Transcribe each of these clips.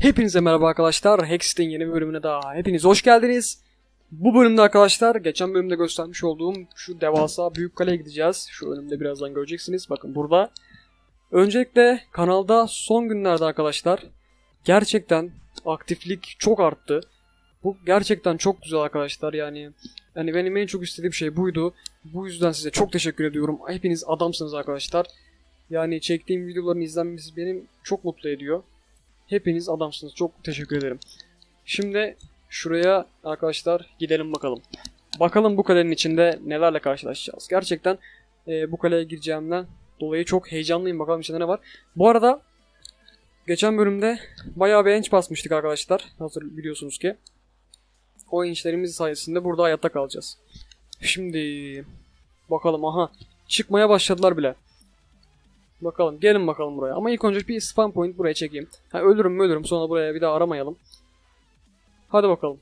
Hepinize merhaba arkadaşlar. Hexit'in yeni bir bölümüne daha hepiniz hoş geldiniz. Bu bölümde arkadaşlar geçen bölümde göstermiş olduğum şu devasa büyük kaleye gideceğiz. Şu önümde birazdan göreceksiniz. Bakın burada. Öncelikle kanalda son günlerde arkadaşlar gerçekten aktiflik çok arttı. Bu gerçekten çok güzel arkadaşlar yani. Yani benim en çok istediğim şey buydu. Bu yüzden size çok teşekkür ediyorum. Hepiniz adamsınız arkadaşlar. Yani çektiğim videoların izlenmesi benim çok mutlu ediyor. Hepiniz adamsınız. Çok teşekkür ederim. Şimdi şuraya arkadaşlar gidelim bakalım. Bakalım bu kalenin içinde nelerle karşılaşacağız. Gerçekten e, bu kaleye gireceğimden dolayı çok heyecanlıyım. Bakalım içinde ne var. Bu arada geçen bölümde bayağı bir enç basmıştık arkadaşlar. Hazır biliyorsunuz ki. O ençlerimiz sayesinde burada hayatta kalacağız. Şimdi bakalım aha çıkmaya başladılar bile. Bakalım gelin bakalım buraya. Ama ilk önce bir spam point buraya çekeyim. Ha, ölürüm mü ölürüm sonra buraya bir daha aramayalım. Hadi bakalım.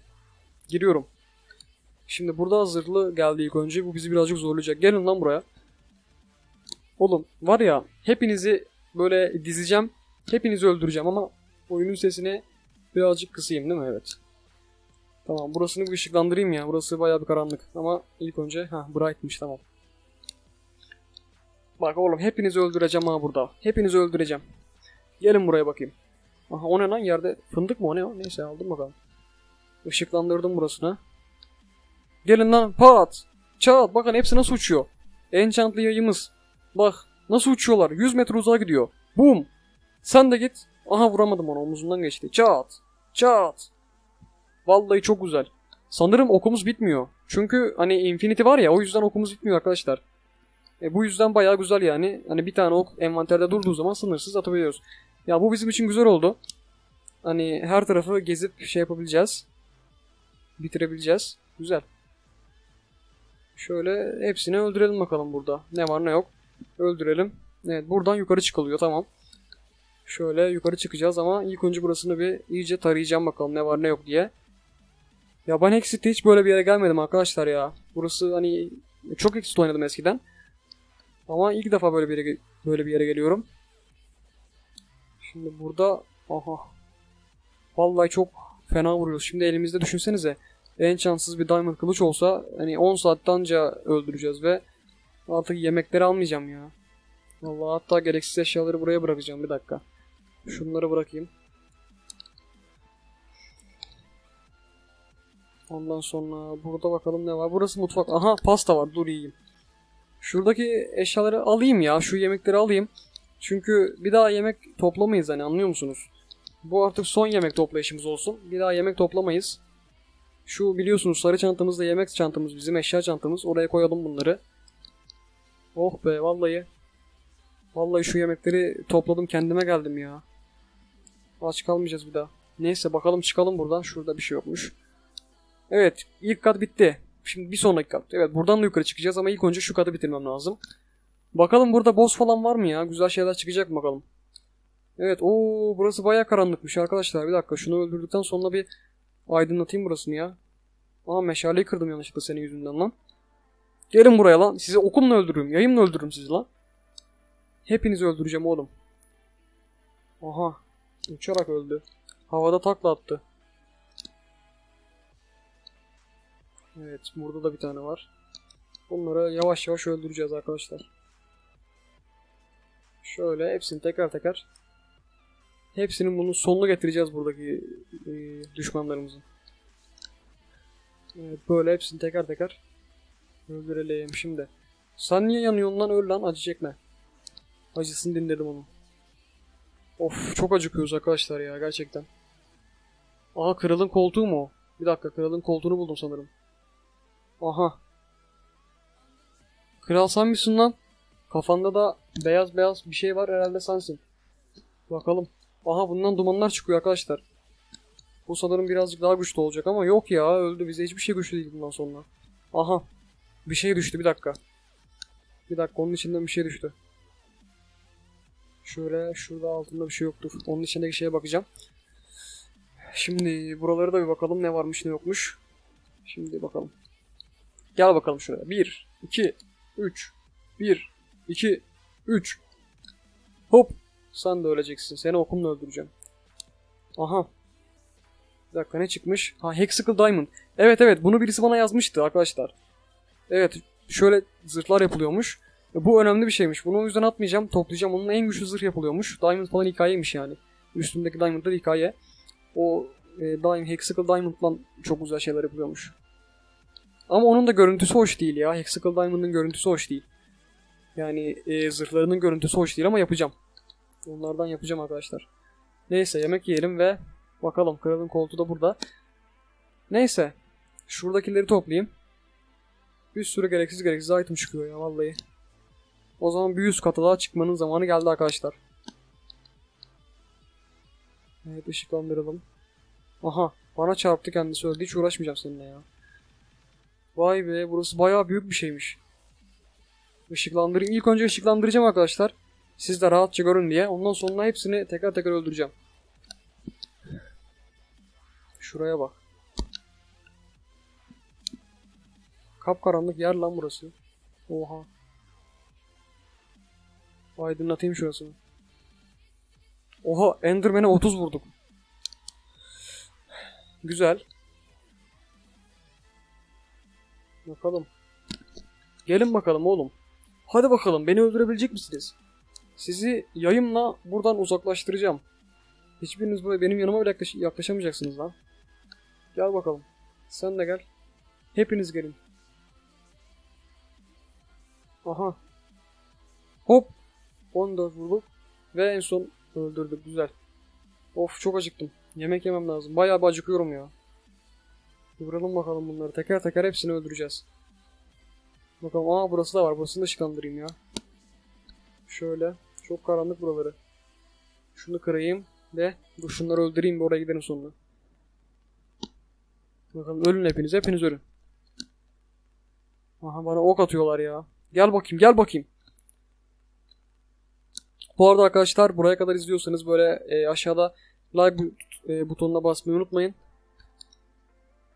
Giriyorum. Şimdi burada hazırlı geldi ilk önce. Bu bizi birazcık zorlayacak. Gelin lan buraya. Oğlum var ya hepinizi böyle dizeceğim. Hepinizi öldüreceğim ama oyunun sesini birazcık kısayım değil mi? Evet. Tamam burasını bir ışıklandırayım ya. Burası bayağı bir karanlık. Ama ilk önce ha brightmış tamam. Bak oğlum hepinizi öldüreceğim ha burada. Hepinizi öldüreceğim. Gelin buraya bakayım. Aha o ne lan yerde fındık mı o ne o? Neyse aldım bakalım. Işıklandırdım burasını. Gelin lan pat. Çat bakın hepsi nasıl uçuyor. Enchantlı yayımız. Bak nasıl uçuyorlar. 100 metre uzağa gidiyor. Boom. Sen de git. Aha vuramadım onu omuzundan geçti. Çat. Çat. Vallahi çok güzel. Sanırım okumuz bitmiyor. Çünkü hani Infinity var ya o yüzden okumuz bitmiyor arkadaşlar. E, bu yüzden bayağı güzel yani. Hani bir tane ok envanterde durduğu zaman sınırsız atabiliyoruz. Ya bu bizim için güzel oldu. Hani her tarafı gezip şey yapabileceğiz. Bitirebileceğiz. Güzel. Şöyle hepsini öldürelim bakalım burada. Ne var ne yok. Öldürelim. Evet buradan yukarı çıkılıyor tamam. Şöyle yukarı çıkacağız ama ilk önce burasını bir iyice tarayacağım bakalım ne var ne yok diye. Ya ben Exit'te hiç böyle bir yere gelmedim arkadaşlar ya. Burası hani çok Exit oynadım eskiden. Ama ilk defa böyle bir böyle bir yere geliyorum. Şimdi burada aha. Vallahi çok fena vuruyoruz. Şimdi elimizde düşünsenize. En şanssız bir diamond kılıç olsa hani 10 saatte anca öldüreceğiz ve artık yemekleri almayacağım ya. Vallahi hatta gereksiz eşyaları buraya bırakacağım bir dakika. Şunları bırakayım. Ondan sonra burada bakalım ne var. Burası mutfak. Aha pasta var. Dur yiyeyim. Şuradaki eşyaları alayım ya. Şu yemekleri alayım. Çünkü bir daha yemek toplamayız hani anlıyor musunuz? Bu artık son yemek toplayışımız olsun. Bir daha yemek toplamayız. Şu biliyorsunuz sarı çantamızda yemek çantamız bizim eşya çantamız. Oraya koyalım bunları. Oh be vallahi. Vallahi şu yemekleri topladım kendime geldim ya. Aç kalmayacağız bir daha. Neyse bakalım çıkalım buradan. Şurada bir şey yokmuş. Evet ilk kat bitti. Şimdi bir sonraki kat. Evet buradan da yukarı çıkacağız ama ilk önce şu katı bitirmem lazım. Bakalım burada boss falan var mı ya? Güzel şeyler çıkacak mı bakalım. Evet o burası baya karanlıkmış arkadaşlar. Bir dakika şunu öldürdükten sonra bir aydınlatayım burasını ya. Aa meşaleyi kırdım yanlışlıkla senin yüzünden lan. Gelin buraya lan. Sizi okumla öldürürüm. Yayımla öldürürüm sizi lan. Hepinizi öldüreceğim oğlum. Aha. Uçarak öldü. Havada takla attı. Evet burada da bir tane var. Bunları yavaş yavaş öldüreceğiz arkadaşlar. Şöyle hepsini teker teker hepsinin bunun sonunu getireceğiz buradaki e, düşmanlarımızın. Evet böyle hepsini teker teker öldürelim şimdi. Sen niye yanıyorsun lan öl lan acı çekme. Acısını dinledim onu. Of çok acıkıyoruz arkadaşlar ya gerçekten. Aha kralın koltuğu mu o? Bir dakika kralın koltuğunu buldum sanırım. Aha. Kral sen misin lan? Kafanda da beyaz beyaz bir şey var herhalde sensin. Bakalım. Aha bundan dumanlar çıkıyor arkadaşlar. Bu sanırım birazcık daha güçlü olacak ama yok ya öldü bize hiçbir şey güçlü değil bundan sonra. Aha. Bir şey düştü bir dakika. Bir dakika onun içinden bir şey düştü. Şöyle şurada altında bir şey yoktur. Onun içindeki şeye bakacağım. Şimdi buraları da bir bakalım ne varmış ne yokmuş. Şimdi bakalım. Gel bakalım şuraya. 1, 2, 3, 1, 2, 3. Hop. Sen de öleceksin. Seni okumla öldüreceğim. Aha. Bir dakika ne çıkmış? Ha Hexical Diamond. Evet evet bunu birisi bana yazmıştı arkadaşlar. Evet şöyle zırhlar yapılıyormuş. Bu önemli bir şeymiş. Bunu o yüzden atmayacağım. Toplayacağım. Onun en güçlü zırh yapılıyormuş. Diamond falan hikayeymiş yani. Üstündeki Diamond'da hikaye. O e, Diamond, Hexical Diamond'dan çok güzel şeyler yapılıyormuş. Ama onun da görüntüsü hoş değil ya. Hexical Diamond'ın görüntüsü hoş değil. Yani e, zırhlarının görüntüsü hoş değil ama yapacağım. Onlardan yapacağım arkadaşlar. Neyse yemek yiyelim ve bakalım kralın koltuğu da burada. Neyse. Şuradakileri toplayayım. Bir sürü gereksiz gereksiz item çıkıyor ya vallahi. O zaman bir üst kata daha çıkmanın zamanı geldi arkadaşlar. Evet ışıklandıralım. Aha bana çarptı kendisi öldü hiç uğraşmayacağım seninle ya. Vay be burası bayağı büyük bir şeymiş. Işıklandırayım. İlk önce ışıklandıracağım arkadaşlar. Siz de rahatça görün diye. Ondan sonra hepsini tekrar tekrar öldüreceğim. Şuraya bak. Kapkaranlık yer lan burası. Oha. Aydınlatayım şurasını. Oha Enderman'e 30 vurduk. Güzel. Bakalım. Gelin bakalım oğlum. Hadi bakalım beni öldürebilecek misiniz? Sizi yayımla buradan uzaklaştıracağım. Hiçbiriniz böyle benim yanıma bile yaklaş- yaklaşamayacaksınız lan. Gel bakalım. Sen de gel. Hepiniz gelin. Aha. Hop. 14 vurduk. Ve en son öldürdük. Güzel. Of çok acıktım. Yemek yemem lazım. Bayağı bir acıkıyorum ya. Vuralım bakalım bunları. Teker teker hepsini öldüreceğiz. Bakalım. Aa burası da var. Burasını da ışıklandırayım ya. Şöyle. Çok karanlık buraları. Şunu kırayım. Ve dur şunları öldüreyim. Bir oraya gidelim sonra. Bakalım ölün hepiniz. Hepiniz ölün. Aha bana ok atıyorlar ya. Gel bakayım. Gel bakayım. Bu arada arkadaşlar buraya kadar izliyorsanız böyle e, aşağıda like bu- e, butonuna basmayı unutmayın.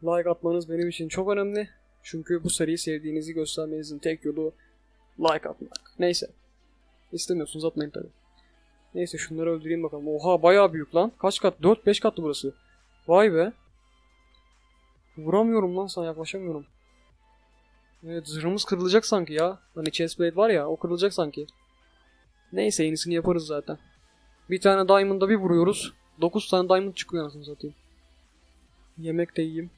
Like atmanız benim için çok önemli. Çünkü bu seriyi sevdiğinizi göstermenizin tek yolu like atmak. Neyse. İstemiyorsunuz atmayın tabi. Neyse şunları öldüreyim bakalım. Oha bayağı büyük lan. Kaç kat? 4-5 katlı burası. Vay be. Vuramıyorum lan sana yaklaşamıyorum. Evet zırhımız kırılacak sanki ya. Hani chestplate var ya o kırılacak sanki. Neyse yenisini yaparız zaten. Bir tane diamond'a bir vuruyoruz. 9 tane diamond çıkıyor anasını satayım. Yemek de yiyeyim.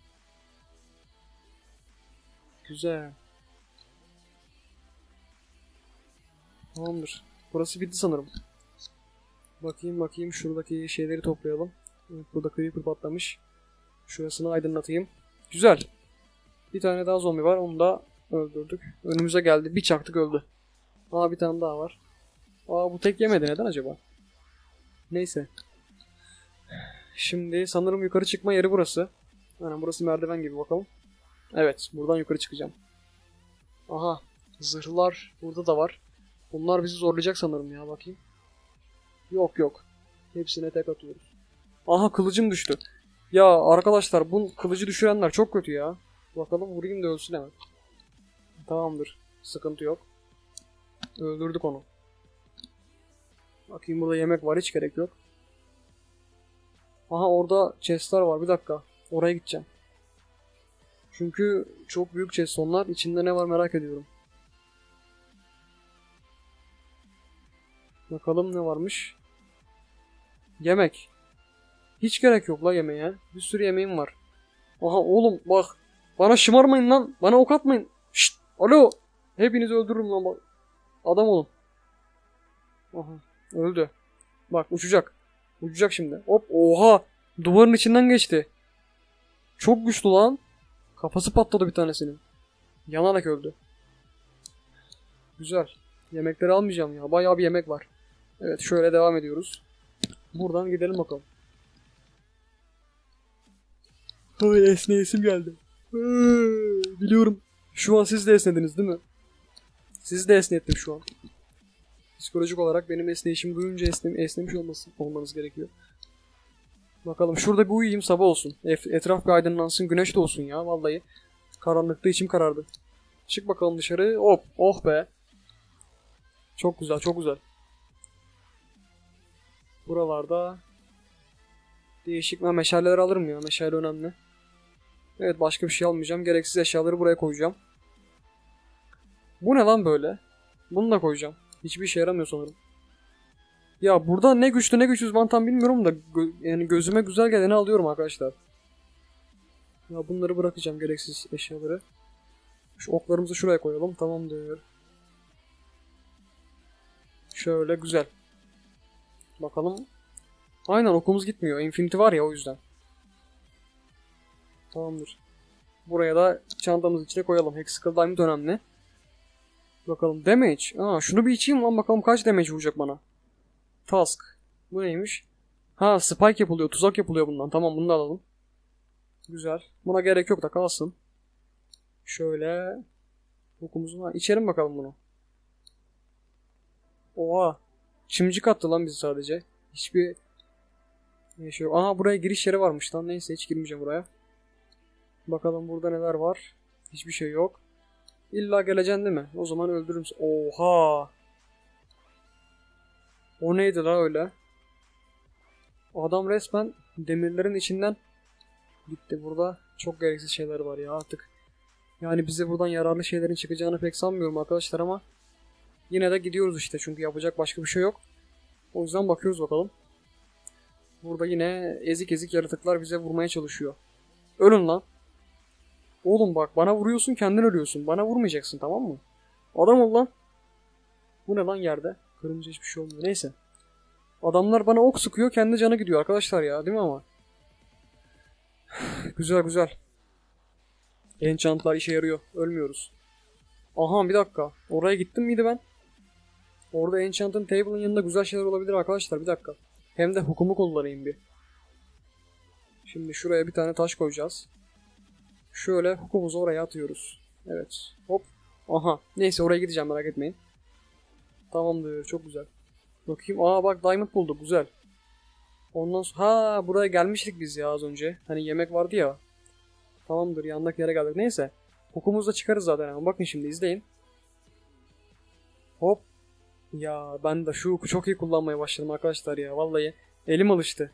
Güzel. Tamamdır. Burası bitti sanırım. Bakayım bakayım şuradaki şeyleri toplayalım. Burada creeper patlamış. Şurasını aydınlatayım. Güzel. Bir tane daha zombi var. Onu da öldürdük. Önümüze geldi. Bir çaktık öldü. Aa bir tane daha var. Aa bu tek yemedi. Neden acaba? Neyse. Şimdi sanırım yukarı çıkma yeri burası. Aynen burası merdiven gibi bakalım. Evet buradan yukarı çıkacağım. Aha zırhlar burada da var. Bunlar bizi zorlayacak sanırım ya bakayım. Yok yok. Hepsine tek atıyoruz. Aha kılıcım düştü. Ya arkadaşlar bu kılıcı düşürenler çok kötü ya. Bakalım vurayım da ölsün hemen. Tamamdır. Sıkıntı yok. Öldürdük onu. Bakayım burada yemek var hiç gerek yok. Aha orada chestler var bir dakika. Oraya gideceğim. Çünkü çok büyük chest onlar. İçinde ne var merak ediyorum. Bakalım ne varmış. Yemek. Hiç gerek yok la yemeğe. Bir sürü yemeğim var. Aha oğlum bak. Bana şımarmayın lan. Bana ok atmayın. Şşt. Alo. Hepinizi öldürürüm lan bak. Adam olun. Aha. Öldü. Bak uçacak. Uçacak şimdi. Hop. Oha. Duvarın içinden geçti. Çok güçlü lan. Kafası patladı bir tanesinin. Yanarak öldü. Güzel. Yemekleri almayacağım ya. Bayağı bir yemek var. Evet şöyle devam ediyoruz. Buradan gidelim bakalım. Ay esneyesim geldi. Biliyorum. Şu an siz de esnediniz değil mi? Siz de esnettim şu an. Psikolojik olarak benim esneyişimi duyunca esnem esnemiş olması, olmanız gerekiyor. Bakalım şurada bir uyuyayım sabah olsun. Etraf bir aydınlansın güneş de olsun ya vallahi. Karanlıkta içim karardı. Çık bakalım dışarı. Hop oh be. Çok güzel çok güzel. Buralarda Değişik ben meşaleleri alırım ya. Meşale önemli. Evet başka bir şey almayacağım. Gereksiz eşyaları buraya koyacağım. Bu ne lan böyle? Bunu da koyacağım. Hiçbir işe yaramıyor sanırım. Ya burada ne güçlü ne güçsüz ben tam bilmiyorum da gö- yani gözüme güzel geleni alıyorum arkadaşlar. Ya bunları bırakacağım gereksiz eşyaları. Şu oklarımızı şuraya koyalım. Tamamdır. Şöyle güzel. Bakalım. Aynen okumuz gitmiyor. Infinity var ya o yüzden. Tamamdır. Buraya da çantamızın içine koyalım. Hexical Diamond önemli. Bakalım damage. Aa, şunu bir içeyim lan bakalım kaç damage vuracak bana. Task. Bu neymiş? Ha spike yapılıyor. Tuzak yapılıyor bundan. Tamam bunu da alalım. Güzel. Buna gerek yok da kalsın. Şöyle. Okumuzu var. İçerim bakalım bunu. Oha. Çimcik attı lan bizi sadece. Hiçbir şey yok. Aha buraya giriş yeri varmış lan. Neyse hiç girmeyeceğim buraya. Bakalım burada neler var. Hiçbir şey yok. İlla geleceksin değil mi? O zaman öldürürüm. Oha. O neydi la öyle? Adam resmen demirlerin içinden gitti. Burada çok gereksiz şeyler var ya artık. Yani bize buradan yararlı şeylerin çıkacağını pek sanmıyorum arkadaşlar ama yine de gidiyoruz işte çünkü yapacak başka bir şey yok. O yüzden bakıyoruz bakalım. Burada yine ezik ezik yaratıklar bize vurmaya çalışıyor. Ölün lan. Oğlum bak bana vuruyorsun kendin ölüyorsun. Bana vurmayacaksın tamam mı? Adam ol lan. Bu ne lan yerde? Kırınca hiçbir şey olmuyor. Neyse. Adamlar bana ok sıkıyor kendi canı gidiyor arkadaşlar ya değil mi ama? güzel güzel. Enchantlar işe yarıyor. Ölmüyoruz. Aha bir dakika. Oraya gittim miydi ben? Orada Enchant'ın table'ın yanında güzel şeyler olabilir arkadaşlar. Bir dakika. Hem de hukumu kullanayım bir. Şimdi şuraya bir tane taş koyacağız. Şöyle hukumuzu oraya atıyoruz. Evet. Hop. Aha. Neyse oraya gideceğim merak etmeyin. Tamamdır. Çok güzel. Bakayım. Aa bak diamond bulduk. Güzel. Ondan sonra... Ha buraya gelmiştik biz ya az önce. Hani yemek vardı ya. Tamamdır. Yandaki yere geldik. Neyse. Hukumuzda çıkarız zaten ama. Bakın şimdi izleyin. Hop. Ya ben de şu huku çok iyi kullanmaya başladım arkadaşlar ya. Vallahi elim alıştı.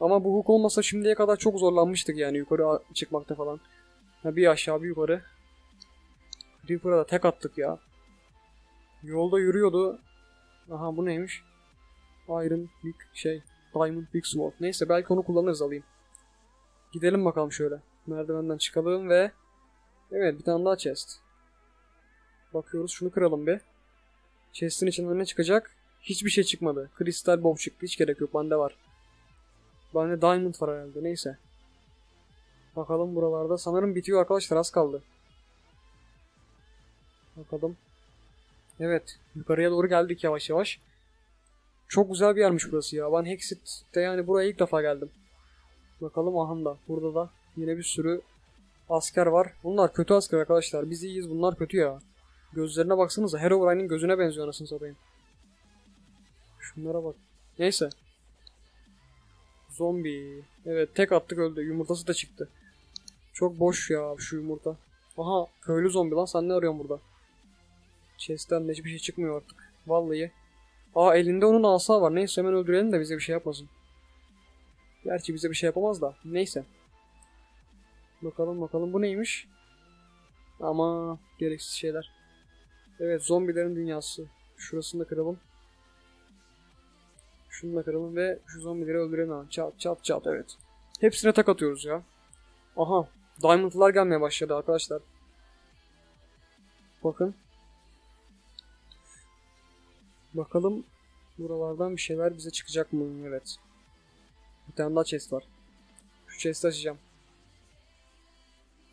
Ama bu huk olmasa şimdiye kadar çok zorlanmıştık yani yukarı çıkmakta falan. Ha, bir aşağı bir yukarı. Creeper'a da tek attık ya. Yolda yürüyordu. Aha bu neymiş? Iron Big şey. Diamond Big Sword. Neyse belki onu kullanırız alayım. Gidelim bakalım şöyle. Merdivenden çıkalım ve... Evet bir tane daha chest. Bakıyoruz şunu kıralım bir. Chest'in içinden ne çıkacak? Hiçbir şey çıkmadı. Kristal bomb çıktı. Hiç gerek yok. Bende var. Bende diamond var herhalde. Neyse. Bakalım buralarda. Sanırım bitiyor arkadaşlar. Az kaldı. Bakalım. Evet. Yukarıya doğru geldik yavaş yavaş. Çok güzel bir yermiş burası ya. Ben Hexit'te yani buraya ilk defa geldim. Bakalım ahanda. Burada da yine bir sürü asker var. Bunlar kötü asker arkadaşlar. Biz iyiyiz. Bunlar kötü ya. Gözlerine baksanıza. Herobrine'in gözüne benziyor anasını satayım. Şunlara bak. Neyse. Zombi. Evet tek attık öldü. Yumurtası da çıktı. Çok boş ya şu yumurta. Aha köylü zombi lan sen ne arıyorsun burada? Chest'ten de hiçbir şey çıkmıyor artık. Vallahi. Aa elinde onun asa var. Neyse hemen öldürelim de bize bir şey yapmasın. Gerçi bize bir şey yapamaz da. Neyse. Bakalım bakalım bu neymiş? Ama gereksiz şeyler. Evet zombilerin dünyası. Şurasını da kıralım. Şunu da kıralım ve şu zombileri öldürelim hemen. Çat çat çat evet. Hepsine tak atıyoruz ya. Aha. Diamond'lar gelmeye başladı arkadaşlar. Bakın. Bakalım buralardan bir şeyler bize çıkacak mı? Evet. Bir tane daha chest var. Şu chest'i açacağım.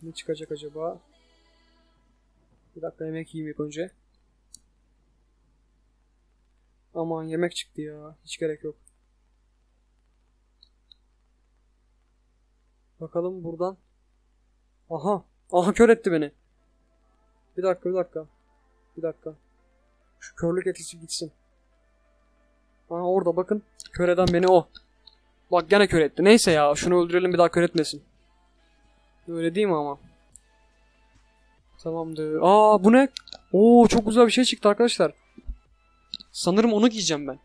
Ne çıkacak acaba? Bir dakika yemek yiyeyim ilk önce. Aman yemek çıktı ya. Hiç gerek yok. Bakalım buradan. Aha. Aha kör etti beni. Bir dakika bir dakika. Bir dakika. Şu körlük etkisi gitsin. Aha orada bakın. Kör eden beni o. Bak gene kör etti. Neyse ya şunu öldürelim bir daha kör etmesin. Öyle değil mi ama? Tamamdır. Aa bu ne? Oo çok güzel bir şey çıktı arkadaşlar. Sanırım onu giyeceğim ben.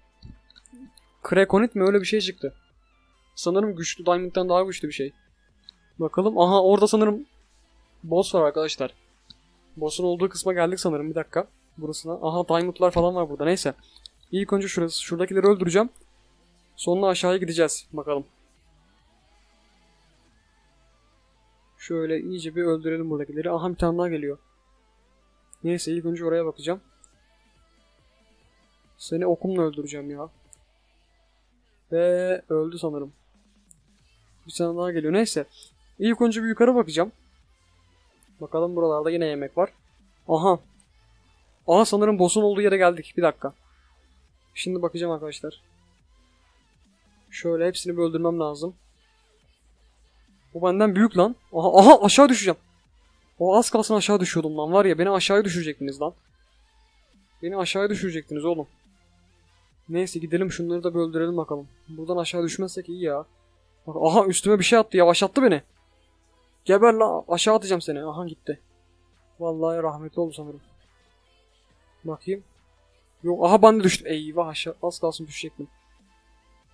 Krakonit mi öyle bir şey çıktı. Sanırım güçlü Diamond'dan daha güçlü bir şey. Bakalım. Aha orada sanırım boss var arkadaşlar. Boss'un olduğu kısma geldik sanırım. Bir dakika. Burasına. Aha Diamond'lar falan var burada. Neyse. İlk önce şurası. Şuradakileri öldüreceğim. Sonra aşağıya gideceğiz. Bakalım. Şöyle iyice bir öldürelim buradakileri. Aha bir tane daha geliyor. Neyse ilk önce oraya bakacağım. Seni okumla öldüreceğim ya. Ve öldü sanırım. Bir tane daha geliyor. Neyse. İlk önce bir yukarı bakacağım. Bakalım buralarda yine yemek var. Aha. Aha sanırım boss'un olduğu yere geldik. Bir dakika. Şimdi bakacağım arkadaşlar. Şöyle hepsini öldürmem lazım. Bu benden büyük lan. Aha, aha aşağı düşeceğim. O az kalsın aşağı düşüyordum lan. Var ya beni aşağıya düşürecektiniz lan. Beni aşağıya düşürecektiniz oğlum. Neyse gidelim şunları da bir öldürelim bakalım. Buradan aşağı düşmezsek iyi ya. Bak, aha üstüme bir şey attı yavaşlattı beni. Geber la aşağı atacağım seni. Aha gitti. Vallahi rahmetli oldu sanırım. Bakayım. Yok aha ben de düştüm. Eyvah aşağı az kalsın düşecektim.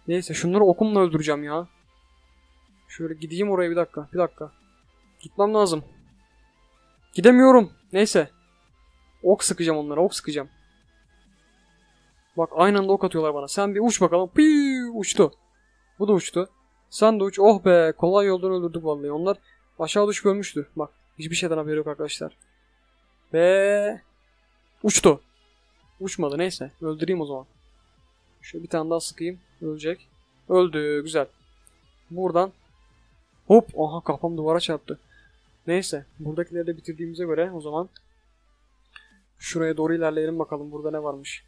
Neyse şunları okumla öldüreceğim ya. Şöyle gideyim oraya bir dakika. Bir dakika. Gitmem lazım. Gidemiyorum. Neyse. Ok sıkacağım onlara. Ok sıkacağım. Bak aynı anda ok atıyorlar bana. Sen bir uç bakalım. Piii uçtu. Bu da uçtu. Sen de uç. Oh be. Kolay yoldan öldürdük vallahi. Onlar aşağı düşüp ölmüştü. Bak. Hiçbir şeyden haberi yok arkadaşlar. Ve uçtu. Uçmadı neyse. Öldüreyim o zaman. Şöyle bir tane daha sıkayım. Ölecek. Öldü. Güzel. Buradan hop aha kafam duvara çarptı. Neyse. Buradakileri de bitirdiğimize göre o zaman şuraya doğru ilerleyelim bakalım. Burada ne varmış.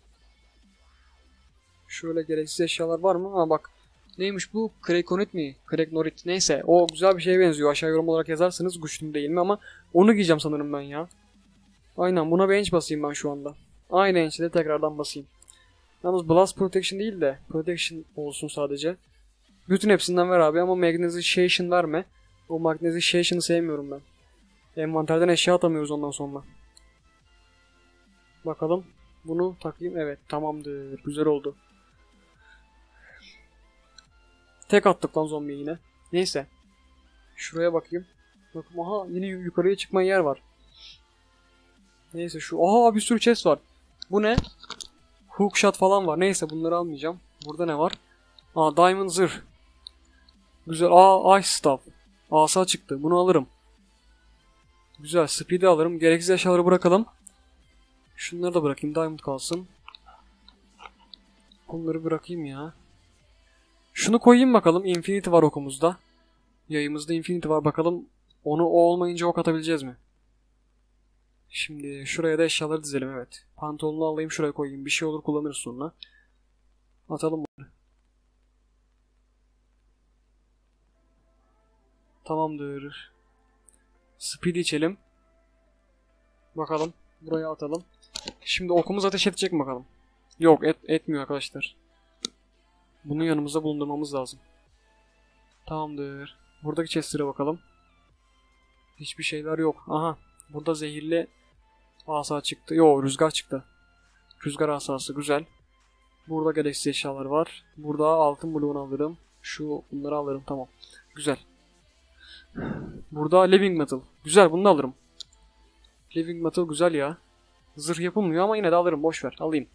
Şöyle gereksiz eşyalar var mı? Ha bak. Neymiş bu? Krekonit mi? Kreknorit. Neyse. O güzel bir şeye benziyor. Aşağı yorum olarak yazarsınız. Güçlü değil mi ama onu giyeceğim sanırım ben ya. Aynen. Buna bir enç basayım ben şu anda. Aynı enç'e de tekrardan basayım. Yalnız Blast Protection değil de Protection olsun sadece. Bütün hepsinden ver abi ama Magnetization verme. O Magnetization'ı sevmiyorum ben. Envanterden eşya atamıyoruz ondan sonra. Bakalım. Bunu takayım. Evet tamamdır. Güzel oldu. Tek attık lan zombiye yine. Neyse. Şuraya bakayım. Bakın aha yine yukarıya çıkma yer var. Neyse şu. Aha bir sürü chest var. Bu ne? Hookshot falan var. Neyse bunları almayacağım. Burada ne var? Aa Diamond Zırh. Güzel. Aa Ice Staff. Asa çıktı. Bunu alırım. Güzel. Speed'i alırım. Gereksiz eşyaları bırakalım. Şunları da bırakayım. Diamond kalsın. Bunları bırakayım ya. Şunu koyayım bakalım. Infinity var okumuzda. Yayımızda Infinity var. Bakalım onu o olmayınca ok atabileceğiz mi? Şimdi şuraya da eşyaları dizelim evet. Pantolonu alayım şuraya koyayım. Bir şey olur kullanırız sonra. Atalım bunu. Tamamdır. Speed içelim. Bakalım. Buraya atalım. Şimdi okumuz ateş edecek mi bakalım? Yok et, etmiyor arkadaşlar. Bunu yanımızda bulundurmamız lazım. Tamamdır. Buradaki chest'lere bakalım. Hiçbir şeyler yok. Aha. Burada zehirli asa çıktı. Yo rüzgar çıktı. Rüzgar asası güzel. Burada gereksiz eşyalar var. Burada altın bloğunu alırım. Şu bunları alırım tamam. Güzel. Burada living metal. Güzel bunu da alırım. Living metal güzel ya. Zırh yapılmıyor ama yine de alırım boş ver alayım.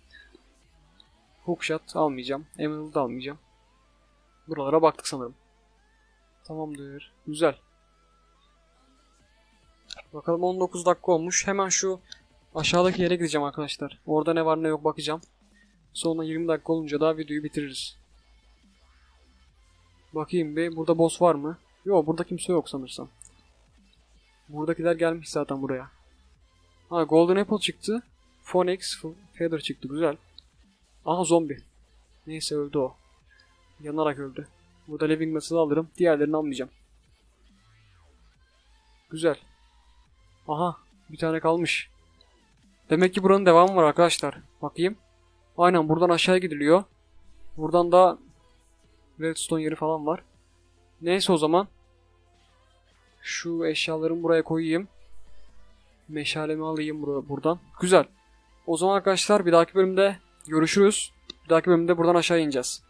Hookshot almayacağım. Emerald almayacağım. Buralara baktık sanırım. Tamamdır. Güzel. Bakalım 19 dakika olmuş. Hemen şu aşağıdaki yere gideceğim arkadaşlar. Orada ne var ne yok bakacağım. Sonra 20 dakika olunca da videoyu bitiririz. Bakayım bir burada boss var mı? Yok burada kimse yok sanırsam. Buradakiler gelmiş zaten buraya. Ha Golden Apple çıktı. Phoenix Feather çıktı güzel. Aha zombi. Neyse öldü o. Yanarak öldü. Burada Living Metal'ı alırım. Diğerlerini almayacağım. Güzel. Aha bir tane kalmış. Demek ki buranın devamı var arkadaşlar. Bakayım. Aynen buradan aşağıya gidiliyor. Buradan da redstone yeri falan var. Neyse o zaman. Şu eşyalarımı buraya koyayım. Meşalemi alayım bur buradan. Güzel. O zaman arkadaşlar bir dahaki bölümde görüşürüz. Bir dahaki bölümde buradan aşağı ineceğiz.